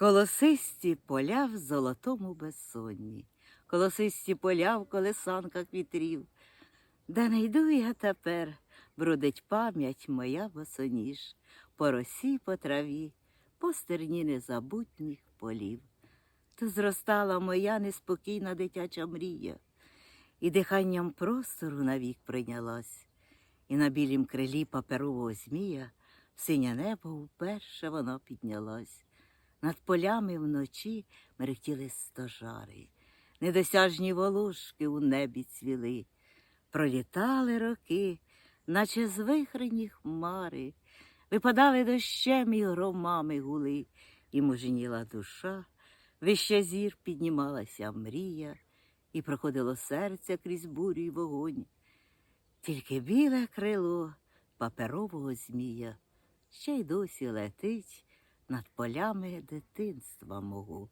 Колосисті поля в золотому безсонні, колосисті поля в колесанках вітрів. Де не йду я тепер, бродить пам'ять моя босоніж, по росі, по траві, по стерні незабутніх полів. То зростала моя неспокійна дитяча мрія, і диханням простору навік прийнялась, і на білім крилі паперового змія в синє небо вперше воно піднялось. Над полями вночі мерехтіли стожари, недосяжні волошки у небі цвіли. Пролітали роки, наче звихрені хмари, випадали дощем і громами гули, і муженіла душа, вище зір піднімалася мрія, і проходило серце крізь бурю й вогонь. Тільки біле крило паперового змія. Ще й досі летить над полями дитинства мого.